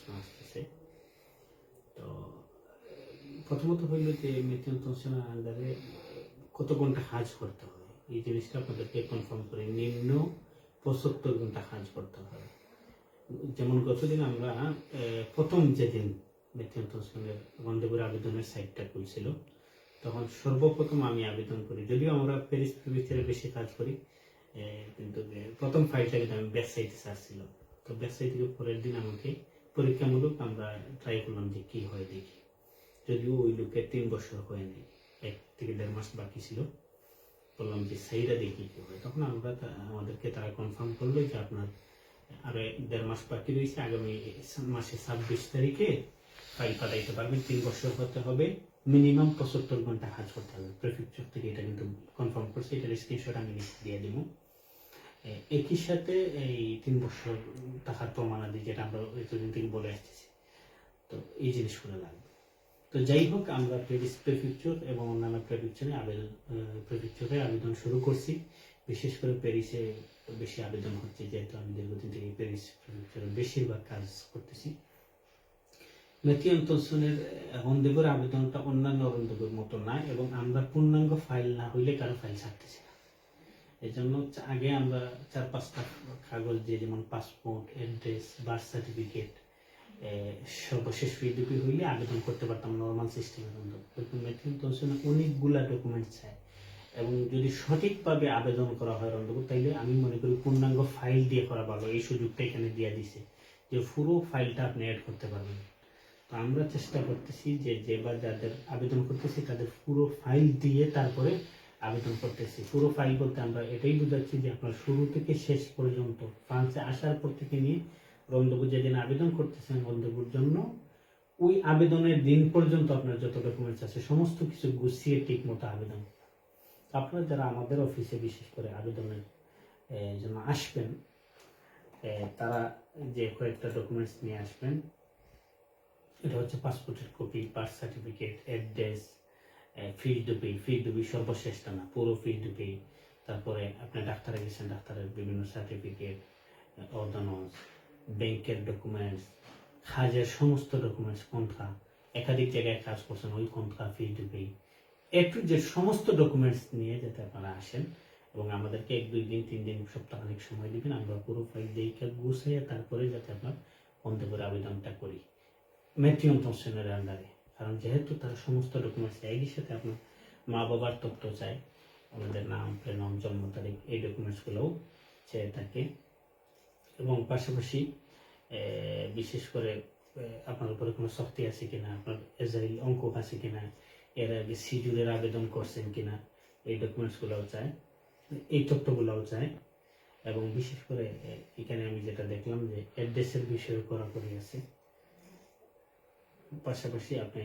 প্রশ্ন আসতেছে। তো, প্রথমত হইল যে মেথিয়ন তহসিলের আন্ডারে কত ঘণ্টা কাজ করতে হয়? এই জিনিসটা আপনাদেরকে কনফার্ম করে নিম্ন পঁচাত্তর ঘণ্টা কাজ করতে হয়। যেমন গতদিন আমরা প্রথম যেদিন মেথিয়ন তহসিলের বন্ধেপুর আবেদনের সাইটটা খুলছিল, তখন সর্বপ্রথম আমি আবেদন করি। যদিও আমরা প্যারিস ভিতরে বেশি কাজ করি কিন্তু প্রথম ফাইলটা কিন্তু আমি ওয়েবসাইটে সার্চছিল তো ওয়েবসাইট থেকে পরের দিন আমাকে পরীক্ষামূলক আমরা ট্রাই করলাম যে কি হয় দেখি। যদিও ওই লোকের তিন বছর হয়নি এক থেকে দেড় মাস বাকি ছিল। বললাম যে সেইটা দেখি কি হয়। তখন আমরা আমাদেরকে তারা কনফার্ম করল যে আপনার আরও দেড় মাস বাকি রয়েছে, আগামী মাসে ছাব্বিশ তারিখে ফাইল পাঠাইতে পারবেন। তিন বছর হতে হবে মিনিমাম পঁচাত্তর ঘণ্টা কাজ করতে হবে। প্রেফেকচার থেকে এটা কিন্তু কনফার্ম করছে, এটার স্ক্রিনশট আমি দিয়ে দিব। একই সাথে এই তিন বছর টাকার প্রমাণাদি যেটা আমরা এতদিন থেকে বলে আসতেছি। তো এই জিনিসগুলো লাগবে। তো যাই হোক, আমরা প্রেফিস প্রেফেকচার এবং অন্যান্য প্রেফেকচারে আবেদন প্রেফেকচারে আবেদন শুরু করছি। বিশেষ করে প্যারিসে বেশি আবেদন হচ্ছে, যেহেতু আমি দীর্ঘদিন থেকে প্যারিস প্রেফেকচারে বেশিরভাগ কাজ করতেছি। মেথিয়ন তসনের রন্ধেবের আবেদনটা অন্যান্য রন্ধেবের মতো না এবং আমরা পূর্ণাঙ্গ ফাইল না হইলে কারও ফাইল ছাড়তেছি না। এই জন্য চা- আগে আমরা চার পাঁচটা কাগজ দিয়ে যেমন পাসপোর্ট অ্যাড্রেস বার্থ সার্টিফিকেট সর্বশেষ পিডিপি হইলে আবেদন করতে পারতাম নর্মাল সিস্টেমের মধ্যে। অনেকগুলা ডকুমেন্ট চায় এবং যদি সঠিকভাবে আবেদন করা হয় রন্ধপুর তাইলে আমি মনে করি পূর্ণাঙ্গ ফাইল দিয়ে করা ভালো, এই সুযোগটা এখানে দিয়ে দিছে যে পুরো ফাইলটা আপনি অ্যাড করতে পারবেন। তো আমরা চেষ্টা করতেছি যে যেবার যাদের আবেদন করতেছি তাদের পুরো ফাইল দিয়ে তারপরে আবেদন করতেছি। পুরো ফাইল বলতে আমরা এটাই বোঝাচ্ছি যে আপনার শুরু থেকে শেষ পর্যন্ত ফ্রান্সে আসার পর থেকে নিয়ে রন্ধপুর যেদিন আবেদন করতেছেন রন্ধপুর জন্য, ওই আবেদনের দিন পর্যন্ত আপনার যত ডকুমেন্টস আছে, সমস্ত কিছু গুছিয়ে ঠিক মতো আবেদন। আপনারা যারা আমাদের অফিসে বিশেষ করে আবেদনের জন্য আসবেন তারা যে কয়েকটা ডকুমেন্টস নিয়ে আসবেন, এটা হচ্ছে পাসপোর্টের copy birth certificate address field pay field পে সর্বশেষটা না, পুরো ফিল্ড পে তারপরে আপনি ডাক্তারে গেছেন, ডাক্তারের বিভিন্ন সার্টিফিকেট অর্ডানোস ব্যাংকের ডকুমেন্টস কাজের সমস্ত ডকুমেন্টস কন্ট্রা একাধিক জায়গায় কাজ করছেন, ওই কন্ট্রা ফিল্ড পে একটু যে সমস্ত ডকুমেন্টস নিয়ে যাতে আপনারা আসেন এবং আমাদেরকে এক, দুই দিন, তিন দিন সপ্তাহ অনেক সময় দিবেন, আমরা পুরো ফাইল দেখে গুছিয়ে তারপরে যাতে আপনার বন্ধ করে আবেদনটা করি। ম্যাথিয়ন তহসিলের আন্ডারে কারণ যেহেতু তার সমস্ত ডকুমেন্টস একই সাথে আপনার মা বাবার তথ্য চায় আমাদের নাম প্রেনম জন্ম তারিখ, এই ডকুমেন্টসগুলোও চেয়ে থাকে এবং পাশাপাশি বিশেষ করে আপনার উপরে কোনো শক্তি আছে কিনা, আপনার এজাইল অঙ্ক আছে কিনা, এর আগে সিজুরের আবেদন করছেন কিনা, এই ডকুমেন্টসগুলোও চায় এই তথ্যগুলোও চায় এবং বিশেষ করে এখানে আমি যেটা দেখলাম যে অ্যাড্রেসের বিষয়ে কড়াকড়ি আছে। পাশাপাশি আপনি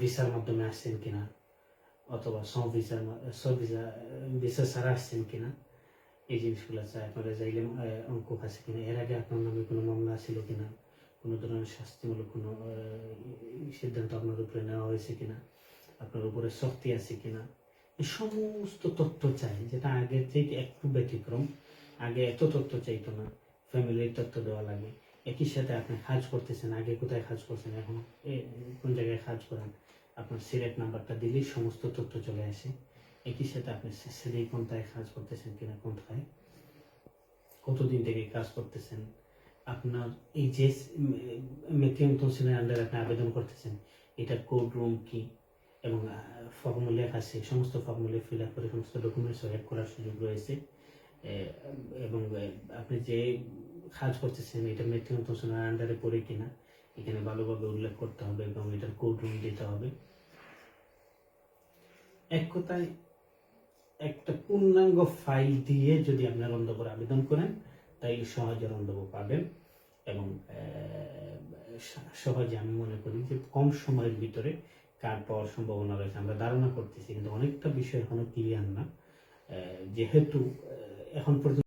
ভিসার মাধ্যমে আসছেন কিনা? অথবা সব ভিসার সব ভিসা ভিসা ছাড়া আসছেন কিনা? এই জিনিসগুলো চাই আপনারা চাইলে অঙ্ক আছে কিনা? এর আগে আপনার নামে কোনো মামলা ছিল কিনা? কোনো ধরনের শাস্তিমূলক কোনো সিদ্ধান্ত আপনার উপরে নেওয়া হয়েছে কিনা? আপনার উপরে শক্তি আছে কিনা? এই সমস্ত তথ্য চাই, যেটা আগের থেকে একটু ব্যতিক্রম। আগে এত তথ্য চাইতো না। ফ্যামিলির তথ্য দেওয়া লাগে। একই সাথে আপনি কাজ করতেছেন, আগে কোথায় কাজ করছেন, এখন কোন জায়গায় কাজ করেন, আপনার সিলেক্ট নাম্বারটা দিলেই সমস্ত তথ্য চলে আসে। একই সাথে আপনি সেই কোনটায় কাজ করতেছেন কিনা, কোনটায়? কতদিন থেকে কাজ করতেছেন? আপনার এই যে মেথিয়ম তহসিলের আন্ডারে আপনি আবেদন করতেছেন এটা কোড রুম কি? এবং ফর্মুলা আছে, সমস্ত ফর্মুলা ফিল আপ করে সমস্ত ডকুমেন্টস অ্যাড করার সুযোগ রয়েছে। এবং আপনি যে কাজ করতেছেন, এটা তহসিলের আন্ডারে পড়ে কিনা, এখানে ভালোভাবে উল্লেখ করতে হবে এবং এটার কোড রুম দিতে হবে। এক কথায়, একটা পূর্ণাঙ্গ ফাইল দিয়ে যদি আপনার রন্ধবর আবেদন করেন তাই সহজে রন্ধব পাবেন এবং সহজে আমি মনে করি যে কম সময়ের ভিতরে কার্ড পাওয়ার সম্ভাবনা রয়েছে, আমরা ধারণা করতেছি, কিন্তু অনেকটা বিষয় এখনও ক্লিয়ার না। যেহেতু এখন পর্যন্ত